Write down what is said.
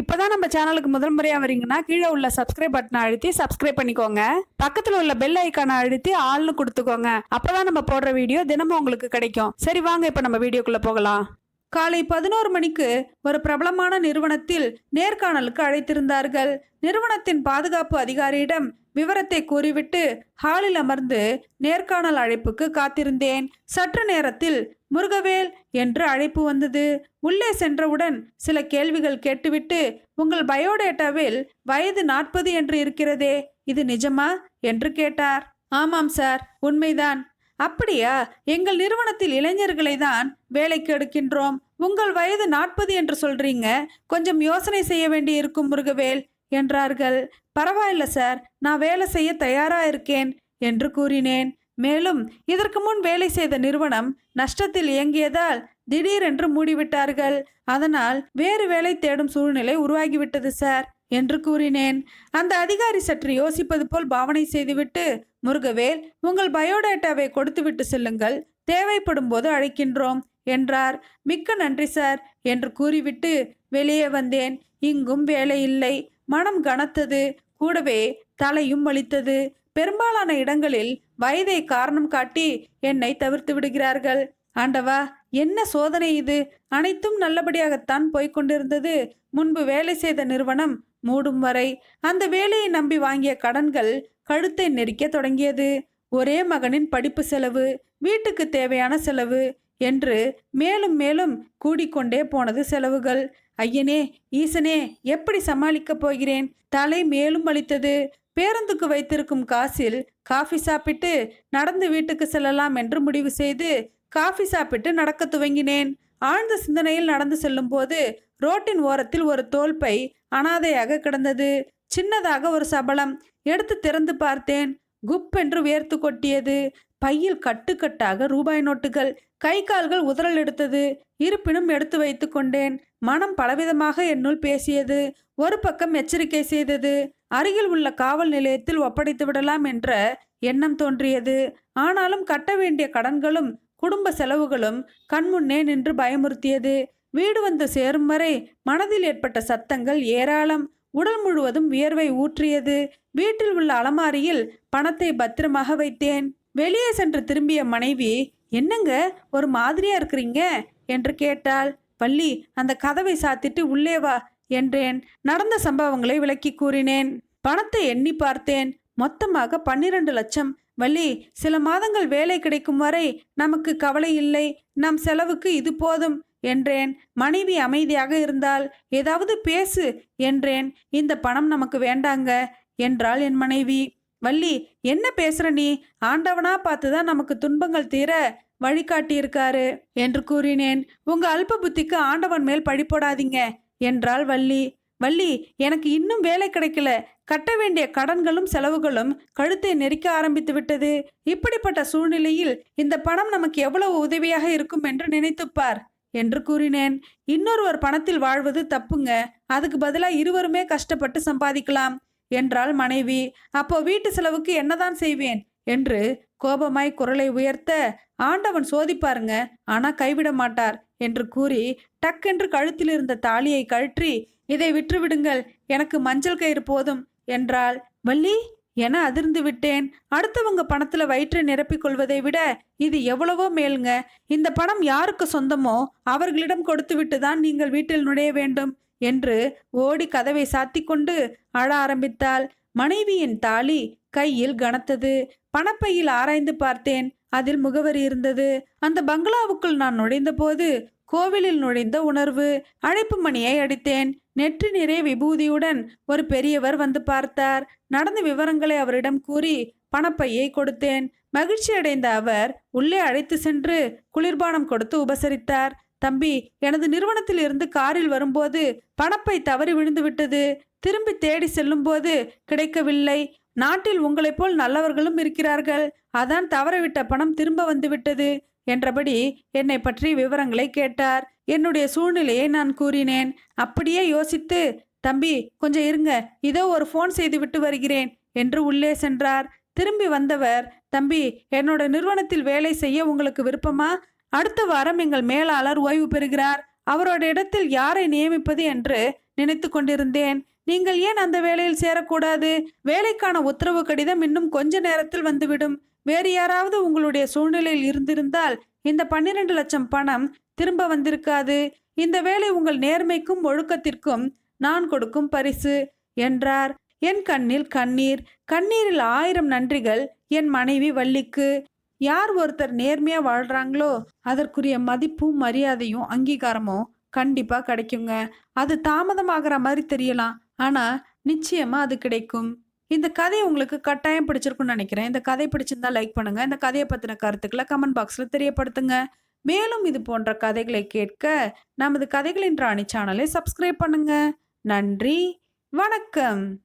இப்போதான் நம்ம சேனலுக்கு முதல் முறையாக வரீங்கன்னா கீழே உள்ள சப்ஸ்கிரைப் பட்டனை அழுத்தி சப்ஸ்கிரைப் பண்ணிக்கோங்க. பக்கத்தில் உள்ள பெல் ஐக்கானை அழுத்தி ஆள்னு கொடுத்துக்கோங்க. அப்போதான் நம்ம போடுற வீடியோ தினமும் உங்களுக்கு கிடைக்கும். சரி வாங்க இப்போ நம்ம வீடியோக்குள்ளே போகலாம். காலை பதினோரு மணிக்கு ஒரு பிரபலமான நிறுவனத்தில் நேர்காணலுக்கு அழைத்திருந்தார்கள். நிறுவனத்தின் பாதுகாப்பு அதிகாரியிடம் விவரத்தை கூறிவிட்டு ஹாலில் அமர்ந்து நேர்காணல் அழைப்புக்கு காத்திருந்தேன். சற்று நேரத்தில் முருகவேல் என்று அழைப்பு வந்தது. உள்ளே சென்றவுடன் சில கேள்விகள் கேட்டுவிட்டு உங்கள் பயோடேட்டாவில் வயது நாற்பது என்று இருக்கிறதே இது நிஜமா? என்று கேட்டார். ஆமாம் சார் உண்மைதான். அப்படியா? எங்கள் நிறுவனத்தில் இளைஞர்களை தான் வேலைக்கு எடுக்கின்றோம். உங்கள் வயது நாற்பது என்று சொல்றீங்க. கொஞ்சம் யோசனை செய்ய வேண்டி இருக்கும் முருகவேல் என்றார்கள். பரவாயில்ல சார் நான் வேலை செய்ய தயாரா இருக்கேன் என்று கூறினேன். மேலும் இதற்கு முன் வேலை செய்த நிறுவனம் நஷ்டத்தில் இயங்கியதால் திடீரென்று மூடிவிட்டார்கள். அதனால் வேறு வேலை தேடும் சூழ்நிலை உருவாகிவிட்டது சார் என்று கூறினேன். அந்த அதிகாரி சற்று யோசிப்பது போல் பாவனை செய்துவிட்டு முருகவேல் உங்கள் பயோடேட்டாவை கொடுத்துவிட்டு செல்லுங்கள். தேவைப்படும் போது அழைக்கின்றோம் என்றார். மிக்க நன்றி சார் என்று கூறிவிட்டு வெளியே வந்தேன். இங்கும் வேலை இல்லை. மனம் கனத்தது. கூடவே தலையும் வலித்தது. பெரும்பாலான இடங்களில் வயதை காரணம் காட்டி என்னை தவிர்த்து விடுகிறார்கள். ஆண்டவா என்ன சோதனை இது? அனைத்தும் நல்லபடியாகத்தான் போய்கொண்டிருந்தது முன்பு வேலை செய்த நிறுவனம் மூடும் வரை அந்த வேலையை நம்பி வாங்கிய கடன்கள் கழுத்தை நெரிக்க தொடங்கியது. ஒரே மகனின் படிப்பு செலவு வீட்டுக்கு தேவையான செலவு என்று மேலும் மேலும் கூடிக்கொண்டே போனது செலவுகள். ஐயனே ஈசனே எப்படி சமாளிக்கப் போகிறேன்? தலை மேலும் அளித்தது பேருந்துக்கு வைத்திருக்கும் காசில் காஃபி சாப்பிட்டு நடந்து வீட்டுக்கு செல்லலாம் என்று முடிவு செய்து காஃபி சாப்பிட்டு நடக்க துவங்கினேன். ஆழ்ந்த சிந்தனையில் நடந்து செல்லும்போது ரோட்டின் ஓரத்தில் ஒரு தோல்பை அனாதையாக கிடந்தது. சின்னதாக ஒரு சபலம் எடுத்து திறந்து பார்த்தேன். குப் என்று வேர்த்து கொட்டியது. பையில் கட்டுக்கட்டாக ரூபாய் நோட்டுகள். கை கால்கள் உதறல் எடுத்தது. இருப்பினும் எடுத்து வைத்து கொண்டேன். மனம் பலவிதமாக என்னுள் பேசியது. ஒரு பக்கம் எச்சரிக்கை செய்தது. அருகில் உள்ள காவல் நிலையத்தில் ஒப்படைத்து விடலாம் என்ற எண்ணம் தோன்றியது. ஆனாலும் கட்ட வேண்டிய கடன்களும் குடும்ப செலவுகளும் கண்முன்னே நின்று பயமுறுத்தியது. வீடு வந்து சேரும் வரை மனதில் ஏற்பட்ட சத்தங்கள் ஏராளம். உடல் முழுவதும் வியர்வை ஊற்றியது. வீட்டில் உள்ள அலமாரியில் பணத்தை பத்திரமாக வைத்தேன். வெளியே சென்று திரும்பிய மனைவி என்னங்க? ஒரு மாதிரியா இருக்கிறீங்க? என்று கேட்டாள். பள்ளி அந்த கதவை சாத்திட்டு உள்ளே வா என்றேன். நடந்த சம்பவங்களை விளக்கி கூறினேன். பணத்தை எண்ணி பார்த்தேன். மொத்தமாக பன்னிரண்டு லட்சம். வள்ளி சில மாதங்கள் வேலை கிடைக்கும் வரை நமக்கு கவலை இல்லை. நம் செலவுக்கு இது போதும் என்றேன். மனைவி அமைதியாக இருந்தால் ஏதாவது பேசு என்றேன். இந்த பணம் நமக்கு வேண்டாங்க என்றாள் என் மனைவி. வள்ளி என்ன பேசுற நீ? ஆண்டவனா பார்த்து தான் நமக்கு துன்பங்கள் தீர வழிகாட்டியிருக்காரு. என்று கூறினேன். உங்க அல்ப புத்திக்கு ஆண்டவன் மேல் பழி போடாதீங்க என்றாள் வள்ளி. வள்ளி எனக்கு இன்னும் வேலை கிடைக்கல. கட்ட வேண்டிய கடன்களும் செலவுகளும் கழுத்தை நெரிக்க ஆரம்பித்து விட்டது. இப்படிப்பட்ட சூழ்நிலையில் இந்த பணம் நமக்கு எவ்வளவு உதவியாக இருக்கும் என்று நினைத்துப்பார் என்று கூறினேன். இன்னொருவர் பணத்தில் வாழ்வது தப்புங்க. அதுக்கு பதிலாக இருவருமே கஷ்டப்பட்டு சம்பாதிக்கலாம். என்றாள் மனைவி. அப்போ வீட்டு செலவுக்கு என்னதான் செய்வேன்? என்று கோபமாய் குரலை உயர்த்த ஆண்டவன் சோதிப்பாருங்க ஆனா கைவிட மாட்டார் என்று கூறி டக்கென்று கழுத்தில் இருந்த தாலியை கழற்றி இதை விற்றுவிடுங்கள் எனக்கு மஞ்சள் கயிறு போதும் என்றாள். வள்ளி என அதிர்ந்து விட்டேன். அடுத்தவங்க பணத்துல வயிற்றை நிரப்பிக் கொள்வதை விட இது எவ்வளவோ மேலுங்க. இந்த பணம் யாருக்கு சொந்தமோ அவர்களிடம் கொடுத்துவிட்டு தான் நீங்கள் வீட்டில் நுழைய வேண்டும். என்று ஓடி கதவை சாத்தி கொண்டு அழ ஆரம்பித்தாள். மனைவியின் தாலி கையில் கனத்தது. பணப்பையில் ஆராய்ந்து பார்த்தேன். அதில் முகவரி இருந்தது. அந்த பங்களாவுக்குள் நான் நுழைந்தபோது கோவிலில் நுழைந்த உணர்வு. அழைப்பு மணியை அடித்தேன். நெற்றி நிறைய விபூதியுடன் ஒரு பெரியவர் வந்து பார்த்தார். நடந்த விவரங்களை அவரிடம் கூறி பணப்பையை கொடுத்தேன். மகிழ்ச்சி அடைந்த அவர் உள்ளே அழைத்து சென்று குளிர்பானம் கொடுத்து உபசரித்தார். தம்பி எனது நிறுவனத்தில் இருந்து காரில் வரும்போது பணப்பை தவறி விழுந்து விட்டது. திரும்பி தேடி செல்லும்போது கிடைக்கவில்லை. நாட்டில் உங்களைப் போல் நல்லவர்களும் இருக்கிறார்கள். அதான் தவறவிட்ட பணம் திரும்ப வந்துவிட்டது என்றபடி என்னை பற்றி விவரங்களை கேட்டார். என்னுடைய சூழ்நிலையை நான் கூறினேன். அப்படியே யோசித்து தம்பி கொஞ்சம் இருங்க. இதோ ஒரு ஃபோன் செய்து விட்டு வருகிறேன் என்று உள்ளே சென்றார். திரும்பி வந்தவர் தம்பி என்னோட நிறுவனத்தில் வேலை செய்ய உங்களுக்கு விருப்பமா? அடுத்த வாரம் எங்கள் மேலாளர் ஓய்வு பெறுகிறார். அவரோட இடத்தில் யாரை நியமிப்பது என்று நினைத்து கொண்டிருந்தேன். நீங்கள் ஏன் அந்த வேலையில் சேரக்கூடாது? வேலைக்கான உத்தரவு கடிதம் இன்னும் கொஞ்ச நேரத்தில் வந்துவிடும். வேறு யாராவது உங்களுடைய சூழ்நிலையில் இருந்திருந்தால் இந்த பன்னிரண்டு லட்சம் பணம் திரும்ப வந்திருக்காது. இந்த வேலை உங்கள் நேர்மைக்கும் ஒழுக்கத்திற்கும் நான் கொடுக்கும் பரிசு என்றார். என் கண்ணில் கண்ணீர். கண்ணீரில் ஆயிரம் நன்றிகள் என் மனைவி வள்ளிக்கு. யார் ஒருத்தர் நேர்மையாக வாழ்கிறாங்களோ அதற்குரிய மதிப்பும் மரியாதையும் அங்கீகாரமும் கண்டிப்பாக கிடைக்குங்க. அது தாமதமாகிற மாதிரி தெரியலாம். ஆனால் நிச்சயமாக அது கிடைக்கும். இந்த கதை உங்களுக்கு கட்டாயம் பிடிச்சிருக்கும்னு நினைக்கிறேன். இந்த கதை பிடிச்சிருந்தா லைக் பண்ணுங்க. இந்த கதையை பற்றின கருத்துக்களை கமெண்ட் பாக்ஸில் தெரியப்படுத்துங்க. மேலும் இது போன்ற கதைகளை கேட்க நமது கதைகளின் ராணி சேனலை சப்ஸ்கிரைப் பண்ணுங்க. நன்றி. வணக்கம்.